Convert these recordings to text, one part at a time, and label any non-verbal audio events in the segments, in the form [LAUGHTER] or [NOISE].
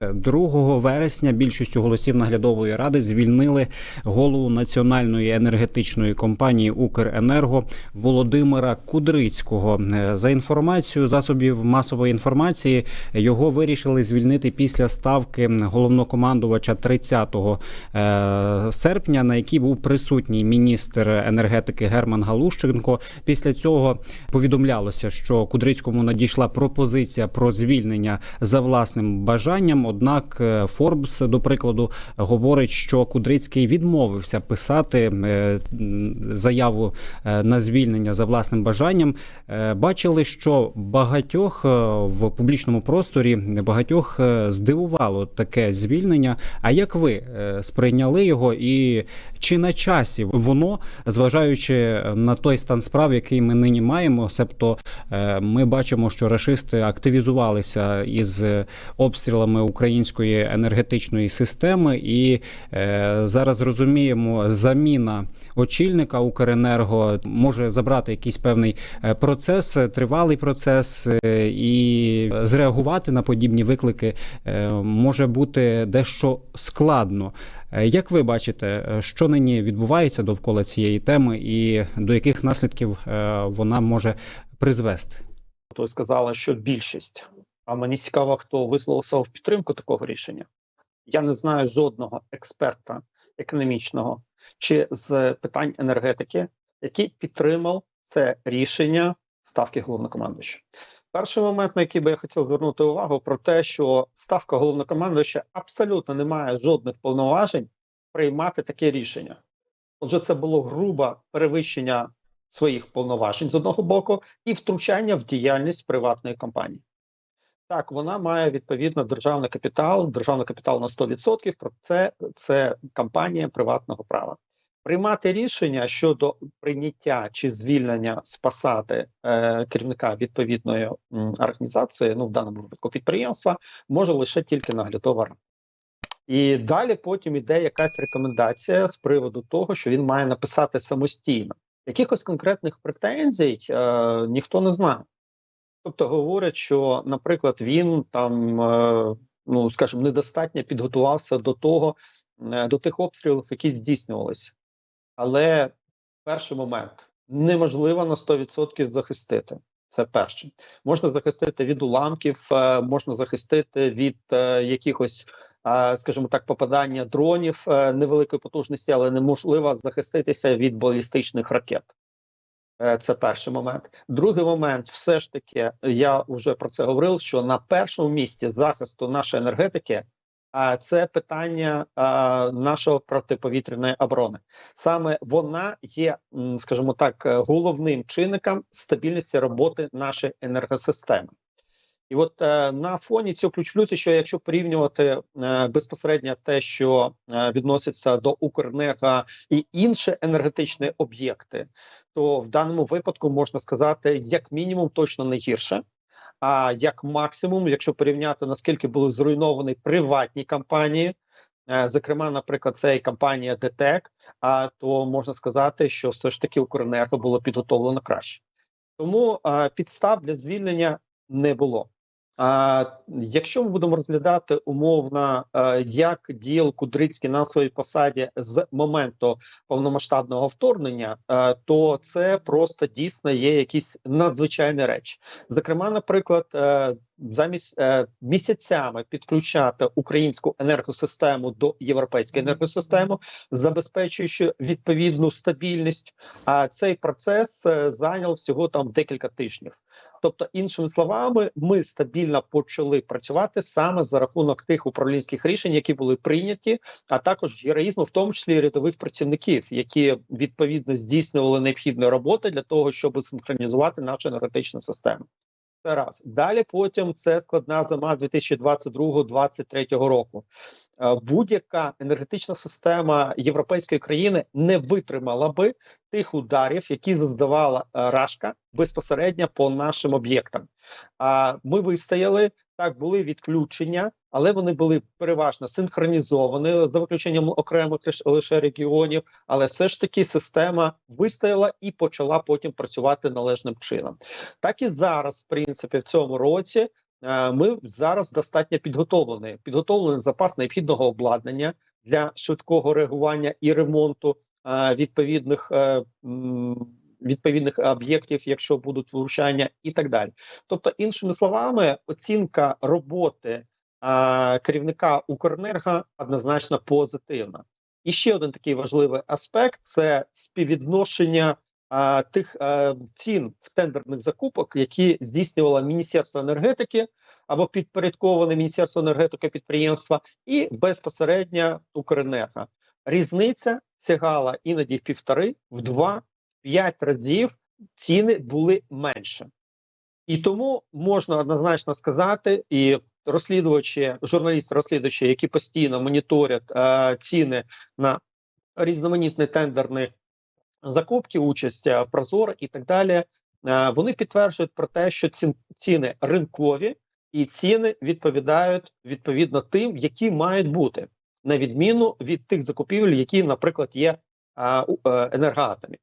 2 вересня більшістю голосів наглядової ради звільнили голову національної енергетичної компанії Укренерго Володимира Кудрицького. За інформацією засобів масової інформації, його вирішили звільнити після ставки головнокомандувача 30 е, серпня, на якій був присутній міністр енергетики Герман Галущенко. Після цього повідомлялося, що Кудрицькому надійшла пропозиція про звільнення за власним бажанням. Однак е, Форбс, до прикладу, говорить, що Кудрицький відмовився писати е, заяву е, на звільнення за власним бажанням. Бачили, що багатьох в публічному просторі багатьох здивувало таке звільнення. А як ви сприйняли його, і чи на часі воно, зважаючи на той стан справ, який ми нині маємо, себто ми бачимо, що рашисти активізувалися із обстрілами української енергетичної системи, і е, зараз розуміємо, заміна очільника Укренерго може забрати якийсь певний е, процес, тривалий процес, е, і зреагувати на подібні виклики е, може бути дещо складно. Як ви бачите, що нині відбувається довкола цієї теми, і до яких наслідків вона може призвести? Ви сказали, що більшість. А мені цікаво, хто висловився в підтримку такого рішення. Я не знаю жодного експерта економічного чи з питань енергетики, який підтримав це рішення ставки головнокомандуюча. Перший момент, на який би я хотів звернути увагу, про те, що ставка головнокомандуюча абсолютно не має жодних повноважень приймати таке рішення. Отже, це було грубе перевищення своїх повноважень з одного боку і втручання в діяльність приватної компанії. Так, вона має відповідно державний капітал, державний капітал на 100%, про це це компанія приватного права. Приймати рішення щодо прийняття чи звільнення з посади е, керівника відповідної м, організації, ну в даному випадку підприємства, може лише тільки наглядова рада. І далі потім іде якась рекомендація з приводу того, що він має написати самостійно. Якихось конкретних претензій е, ніхто не знає. Тобто говорять, що, наприклад, він там, е, ну скажімо, недостатньо підготувався до того, е, до тих обстрілів, які здійснювалися. Але перший момент неможливо на 100% захистити. Це перше. Можна захистити від уламків, е, можна захистити від якихось, скажімо так, попадання дронів невеликої потужності, але неможливо захиститися від балістичних ракет. Е, Це перший момент. Другий момент, все ж таки, я вже про це говорив. Що на першому місці захисту нашої енергетики а це питання нашого протиповітряної оборони. Саме вона є, скажімо так, е, головним чинником стабільності роботи нашої енергосистеми. І от е, на фоні цього ключ плюс, що якщо порівнювати е, безпосередньо те, що е, відноситься до Укренерго і інші енергетичні об'єкти, то в даному випадку можна сказати, як мінімум, точно не гірше. А як максимум, якщо порівняти наскільки були зруйновані приватні компанії, е, зокрема, наприклад, це і компанія ДТЕК, а то можна сказати, що все ж таки Укренерго було підготовлено краще. Тому підстав для звільнення не було. А якщо ми будемо розглядати умовно, е, як діяв Кудрицький на своїй посаді з моменту повномасштабного вторгнення, е, то це просто дійсно є якісь надзвичайні речі. Зокрема, наприклад, е, замість місяцями підключати українську енергосистему до європейської енергосистеми, забезпечуючи відповідну стабільність. А цей процес зайняв всього там декілька тижнів. Тобто, іншими словами, ми стабільно почали працювати саме за рахунок тих управлінських рішень, які були прийняті, а також героїзму, в тому числі рядових працівників, які відповідно здійснювали необхідні роботи для того, щоб синхронізувати нашу енергетичну систему. Раз далі. Потім це складна зима 2022-2023 року. Е, Будь-яка енергетична система європейської країни не витримала би тих ударів, які заздавала е, Рашка безпосередньо по нашим об'єктам. Ми вистояли так, були відключення, але вони були переважно синхронізовані за виключенням окремих лише регіонів. Але все ж таки система вистояла і почала потім працювати належним чином. Так і зараз, в принципі, в цьому році е, ми зараз достатньо підготовлені. Підготовлений запас необхідного обладнання для швидкого реагування і ремонту е, відповідних е, відповідних об'єктів, якщо будуть влучання, і так далі. Тобто, іншими словами, оцінка роботи керівника Укренерго однозначно позитивна. І ще один такий важливий аспект це співвідношення а, тих а, цін в тендерних закупок, які здійснювало Міністерство енергетики або підпорядковане Міністерство енергетики підприємства, і безпосередньо Укренерго. Різниця сягала іноді в півтори, в два-п'ять разів ціни були менше. І тому можна однозначно сказати, і розслідувачі, журналісти-розслідувачі, які постійно моніторять е, ціни на різноманітні тендерні закупки, участь е, в Прозоро і так далі, е, вони підтверджують про те, що ці, ціни ринкові і ціни відповідають відповідно тим, які мають бути, на відміну від тих закупівель, які, наприклад, є е, е, енергоатомі.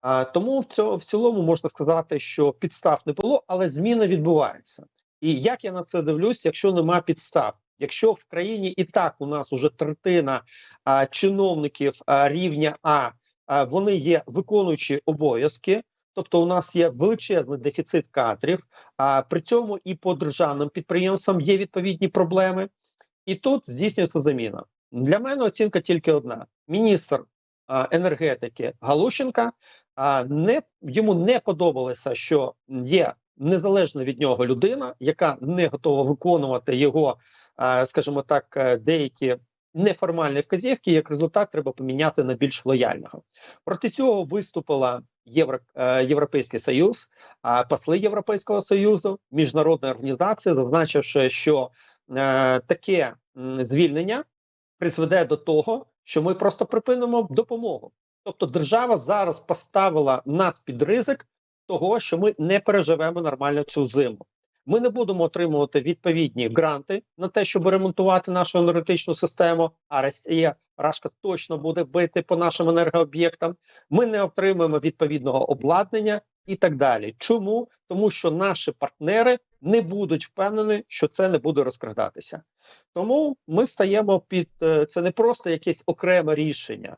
А, тому в цьому цілому можна сказати, що підстав не було, але зміна відбувається. І як я на це дивлюсь, якщо нема підстав, якщо в країні і так у нас уже третина а, чиновників а, рівня А, а вони є виконуючі обов'язки, тобто у нас є величезний дефіцит кадрів, а при цьому і по державним підприємствам є відповідні проблеми, і тут здійснюється заміна. Для мене оцінка тільки одна: міністр а, енергетики Галущенка. А не йому не подобалося, що є незалежна від нього людина, яка не готова виконувати його, скажімо так, е, деякі неформальні вказівки. Як результат, треба поміняти на більш лояльного. Проти цього виступила Євро, е, Європейський Союз, посли Європейського союзу, міжнародна організація, зазначивши, що е, таке звільнення призведе до того, що ми просто припинимо допомогу. Тобто держава зараз поставила нас під ризик того, що ми не переживемо нормально цю зиму. Ми не будемо отримувати відповідні гранти на те, щоб ремонтувати нашу енергетичну систему. А Росія Рашка точно буде бити по нашим енергооб'єктам. Ми не отримаємо відповідного обладнання і так далі. Чому? Тому що наші партнери не будуть впевнені, що це не буде розкрадатися. Тому ми стаємо під е, це не просто якесь окреме рішення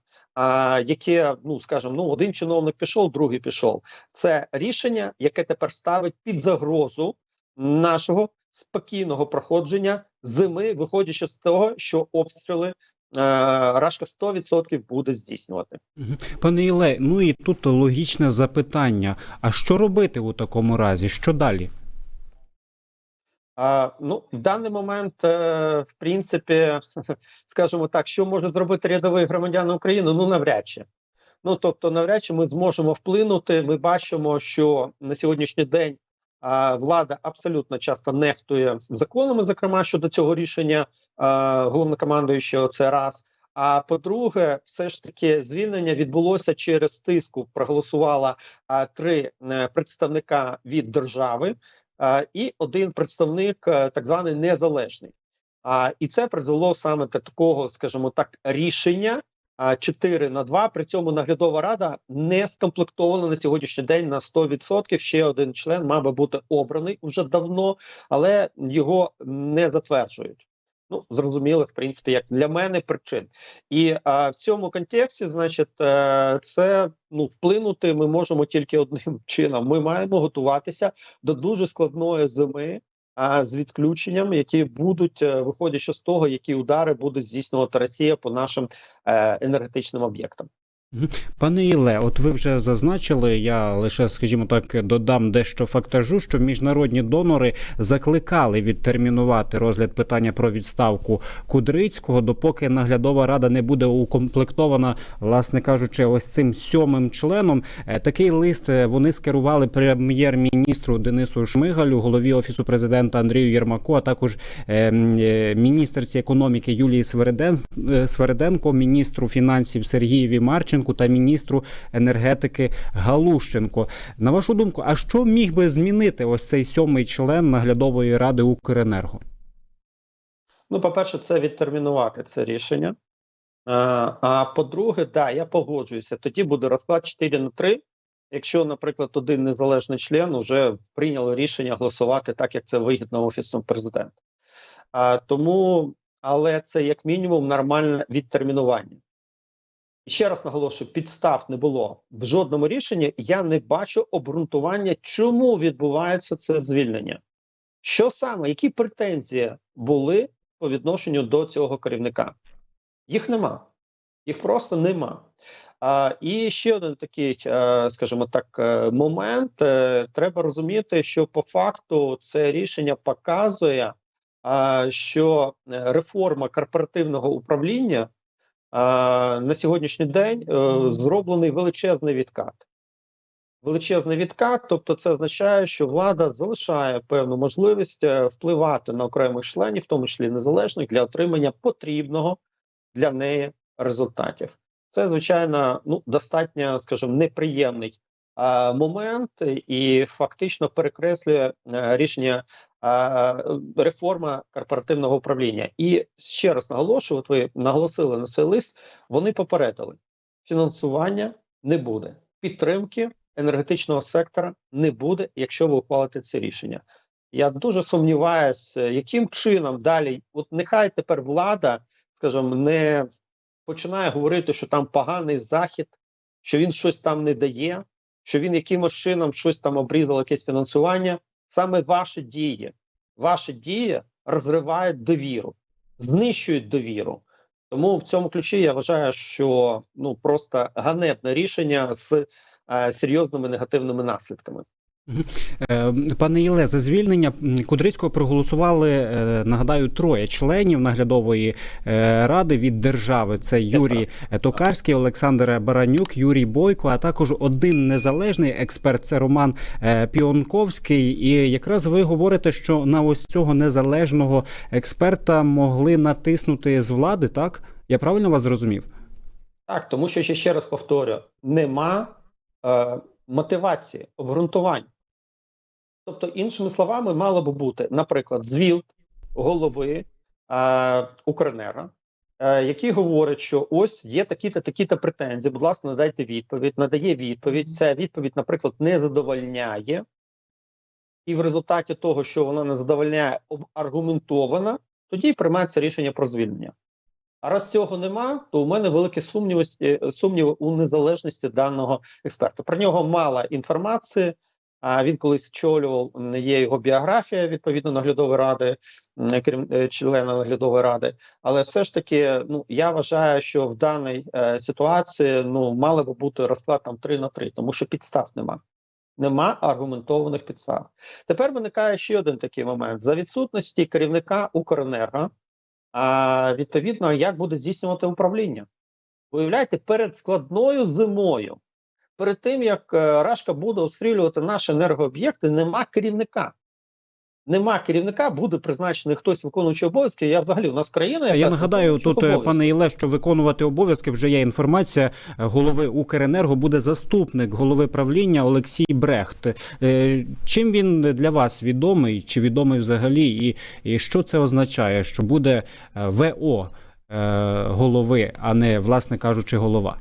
яке, ну скажімо, ну один чиновник пішов, другий пішов. Це рішення, яке тепер ставить під загрозу нашого спокійного проходження зими, виходячи з того, що обстріли е, Рашка 100% буде здійснювати. Пане Іле, ну і тут логічне запитання: а що робити у такому разі? Що далі? Ну, в даний момент, е, в принципі, [LAUGHS] скажімо так, що може зробити рядовий громадян України? Ну, навряд чи. Ну, тобто, навряд чи ми зможемо вплинути. Ми бачимо, що на сьогоднішній день влада абсолютно часто нехтує законами, зокрема щодо цього рішення головнокомандуючого. Це раз. А по-друге, все ж таки звільнення відбулося через тиску. Проголосувала три е, представника від держави. І один представник е, так званий незалежний. А і це призвело саме до такого, скажімо так, рішення а, 4 на 2. При цьому наглядова рада не скомплектована на сьогоднішній день на 100%. Ще один член мав би бути обраний уже давно, але його не затверджують. Ну, зрозумілих, в принципі, як для мене причин. І а, в цьому контексті, значить, е, це ну вплинути ми можемо тільки одним [LAUGHS] чином. Ми маємо готуватися до дуже складної зими. З відключенням, які будуть е, виходячи з того, які удари буде здійснювати Росія по нашим е, енергетичним об'єктам. Пане Іле, от ви вже зазначили, я лише, скажімо так, додам дещо фактажу, що міжнародні донори закликали відтермінувати розгляд питання про відставку Кудрицького, допоки наглядова рада не буде укомплектована, власне кажучи, ось цим сьомим членом. Е, Такий лист е, вони скерували прем'єр-міністру Денису Шмигалю, голові офісу президента Андрію Єрмаку, а також е, міністерці економіки Юлії Свериден, е, міністру фінансів Сергієві Марченку та міністру енергетики Галущенко. На вашу думку, а що міг би змінити ось цей сьомий член наглядової ради Укренерго? Ну, по-перше, це відтермінувати це рішення. А, а по-друге, да, я погоджуюся. Тоді буде розклад 4 на 3. якщо, наприклад, один незалежний член вже прийняв рішення голосувати так, як це вигідно офісу президента. А, тому, але це як мінімум нормальне відтермінування. Ще раз наголошую: підстав не було в жодному рішенні. Я не бачу обґрунтування, чому відбувається це звільнення. Що саме, які претензії були по відношенню до цього керівника? Їх нема, їх просто нема. А, і ще один такий, е, скажімо так, е, момент. Е, Треба розуміти, що по факту це рішення показує, що реформа корпоративного управління на сьогоднішній день е, зроблений величезний відкат. Величезний відкат, тобто це означає, що влада залишає певну можливість е, впливати на окремих членів, в тому числі незалежних, для отримання потрібного для неї результатів. Це звичайно ну достатньо, скажімо, неприємний а, момент, і фактично перекреслює рішення реформа корпоративного управління. І ще раз наголошую, от ви наголосили на цей лист. Вони попередили, фінансування не буде, підтримки енергетичного сектора не буде, якщо ви ухвалите це рішення. Я дуже сумніваюся, яким чином далі, от нехай тепер влада, скажімо, не починає говорити, що там поганий захід, що він щось там не дає, що він якимось чином щось там обрізав, якесь фінансування. Саме ваші дії, ваші дії розривають довіру, знищують довіру. Тому в цьому ключі я вважаю, що ну просто ганебне рішення з е, серйозними негативними наслідками. Е, Пане Іле, за звільнення Кудрицького проголосували, е, нагадаю, троє членів наглядової е, ради від держави. Це Юрій Токарський, Олександр Баранюк, Юрій Бойко, а також один незалежний експерт. Це Роман Піонковський. І якраз ви говорите, що на ось цього незалежного експерта могли натиснути з влади. Так я правильно вас зрозумів? Так, тому що ще, ще раз повторю: нема е, мотивації, обґрунтувань. Тобто, іншими словами, мало би бути, наприклад, звіт голови е, Укренера, е, який говорить, що ось є такі-то такі-то претензії. Будь ласка, надайте відповідь, надає відповідь. Ця відповідь, наприклад, не задовольняє, і в результаті того, що вона не задовольняє, аргументована, тоді приймається рішення про звільнення. А раз цього нема, то у мене великі сумніви, е, сумніви у незалежності даного експерта. Про нього мало інформації. А він колись очолював є його біографія відповідно наглядової ради, м, керів- е, члена наглядової ради. Але все ж таки, ну я вважаю, що в даній е, ситуації ну мали би бути розклад там 3 на 3, тому що підстав нема. Нема аргументованих підстав. Тепер виникає ще один такий момент: за відсутності керівника Укренерго. А відповідно, як буде здійснювати управління? Уявляєте, перед складною зимою, перед тим як е, Рашка буде обстрілювати наші енергооб'єкти, нема керівника. Нема керівника, буде призначений хтось виконуючий обов'язки. Я взагалі у нас країна. Я нагадаю тут, е, обов'язки. пане Іле, що виконувати обов'язки вже є інформація е, голови Укренерго. Буде заступник голови правління Олексій Брехт. Чим він для вас відомий? Чи відомий взагалі? І, і що це означає? Що буде ВО голови, а не, власне кажучи, голова?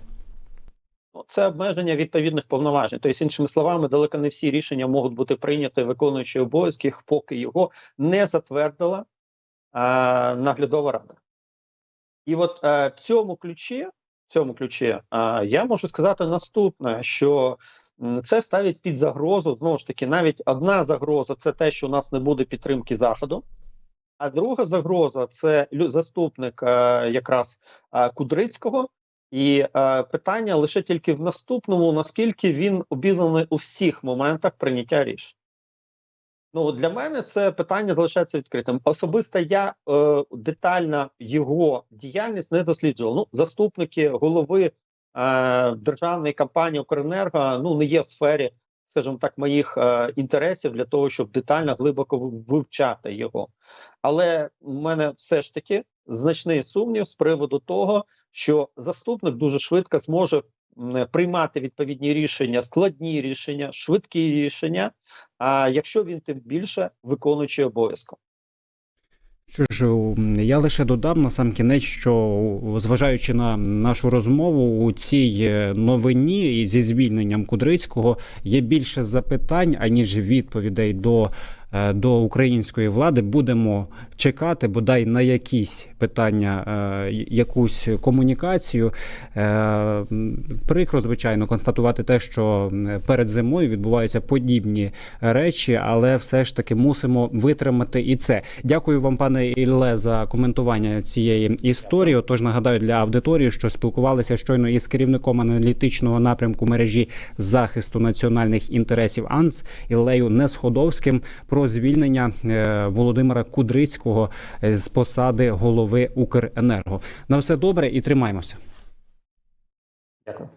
Це обмеження відповідних повноважень. Тобто, іншими словами, далеко не всі рішення можуть бути прийняті виконуючи обов'язки, поки його не затвердила е, наглядова рада. І от е, в цьому ключі, в цьому ключі е, я можу сказати наступне: що це ставить під загрозу знову ж таки, навіть одна загроза це те, що у нас не буде підтримки заходу. А друга загроза це заступник якраз Кудрицького. І е, питання лише тільки в наступному, наскільки він обізнаний у всіх моментах прийняття рішень. Ну для мене це питання залишається відкритим. Особисто я е, детально його діяльність не досліджував. Ну, заступники голови е, державної компанії Укренерго ну не є в сфері, скажімо так, моїх е, інтересів для того, щоб детально глибоко вивчати його. Але в мене все ж таки значний сумнів з приводу того, що заступник дуже швидко зможе приймати відповідні рішення, складні рішення, швидкі рішення. А якщо він тим більше виконуючий обов'язком. Що ж, я лише додам на сам кінець, що зважаючи на нашу розмову у цій е, новині зі звільненням Кудрицького є більше запитань аніж відповідей до. Е, До української влади будемо чекати, бодай на якісь питання, е, якусь комунікацію. Е, Прикро, звичайно, констатувати те, що перед зимою відбуваються подібні речі, але все ж таки мусимо витримати і це. Дякую вам, пане Ілле, за коментування цієї історії. Отож, нагадаю для аудиторії, що спілкувалися щойно із керівником аналітичного напрямку мережі захисту національних інтересів АНС Іллею Несходовським про звільнення е, Володимира Кудрицького е, з посади голови Укренерго. На все добре і тримаємося. Дякую.